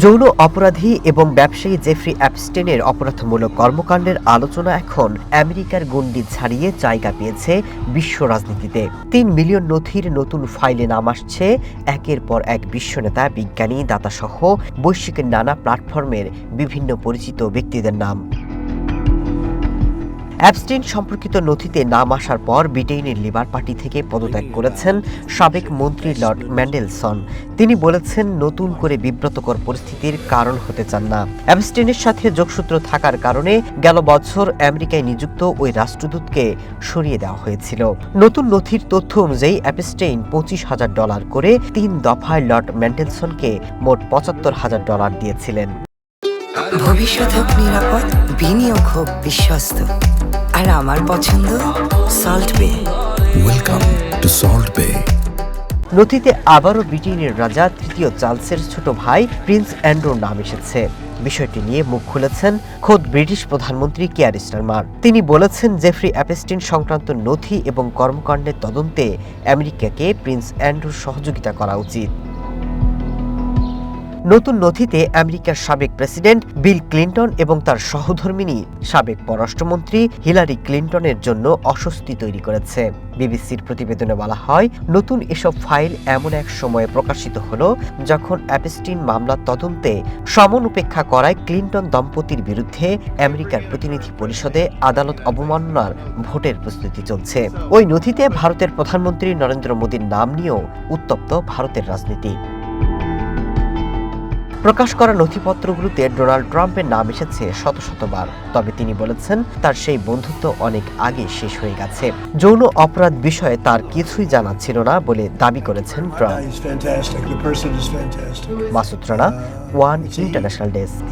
যৌন অপরাধী এবং ব্যবসায়ী জেফ্রি অ্যাপস্টেনের অপরাধমূলক কর্মকাণ্ডের আলোচনা এখন আমেরিকার গণ্ডি ছাড়িয়ে জায়গা পেয়েছে বিশ্ব রাজনীতিতে। তিন মিলিয়ন নথির নতুন ফাইলে নাম আসছে। একের পর এক বিশ্বনেতা বিজ্ঞানী, দাতাসহ বৈশ্বিকের নানা প্ল্যাটফর্মের বিভিন্ন পরিচিত ব্যক্তিদের নাম। অ্যাবস্টিন সম্পর্কিত নথিতে নাম আসার পর ব্রিটেনের লিবার পার্টি থেকে পদত্যাগ করেছেন সাবেক মন্ত্রী লর্ড ম্যান্ডেলসন। তিনি বলেছেন, নতুন করে বিব্রতকর পরিস্থিতির কারণ হতে চান না। অ্যাবস্টিনের সাথে যোগসূত্র থাকার কারণে গেল বছর আমেরিকায় নিযুক্ত ওই রাষ্ট্রদূতকে সরিয়ে দেওয়া হয়েছিল। নতুন নথির তথ্য অনুযায়ী অ্যাপস্টেইন পঁচিশ হাজার ডলার করে তিন দফায় লর্ড ম্যান্ডেলসনকে মোট পঁচাত্তর হাজার ডলার দিয়েছিলেন। ভবিষ্যৎ হোক নিরাপদ, বিনিয়োগ হোক বিশ্বস্ত। আর আমার পছন্দ সল্ট বে Welcome to Salt Bay. নথিতে আবারও ব্রিটেনের রাজা তৃতীয় চার্লসের ছোট ভাই প্রিন্স অ্যান্ড্রোর নাম এসেছে। বিষয়টি নিয়ে মুখ খুলেছেন খোদ ব্রিটিশ প্রধানমন্ত্রী কেয়ার স্টারমার। তিনি বলেছেন জেফ্রি অ্যাপেস্টিন সংক্রান্ত নথি এবং কর্মকাণ্ডের তদন্তে আমেরিকাকে প্রিন্স অ্যান্ড্রুর সহযোগিতা করা উচিত। নতুন নথিতে আমেরিকার সাবেক প্রেসিডেন্ট বিল ক্লিন্টন এবং তার সহধর্মিনী সাবেক পররাষ্ট্রমন্ত্রী হিলারি ক্লিন্টনের জন্য অস্বস্তি তৈরি করেছে। বিবিসির প্রতিবেদনে বলা হয়, নতুন এসব ফাইল এমন এক সময়ে প্রকাশিত হল যখন অ্যাপেস্টিন মামলার তদন্তে সমন উপেক্ষা করায় ক্লিন্টন দম্পতির বিরুদ্ধে আমেরিকার প্রতিনিধি পরিষদে আদালত অবমাননার ভোটের প্রস্তুতি চলছে। ওই নথিতে ভারতের প্রধানমন্ত্রী নরেন্দ্র মোদীর নাম নিয়েও উত্তপ্ত ভারতের রাজনীতি। প্রকাশ করা নথিপত্রগুলোতে ডোনাল্ড ট্রাম্পের নাম এসেছে শত শতবার। তবে তিনি বলেছেন তার সেই বন্ধুত্ব অনেক আগে শেষ হয়ে গেছে। যৌন অপরাধ বিষয়ে তার কিছুই জানা ছিল না বলে দাবি করেছেন Trump. Masud Rana one international desk.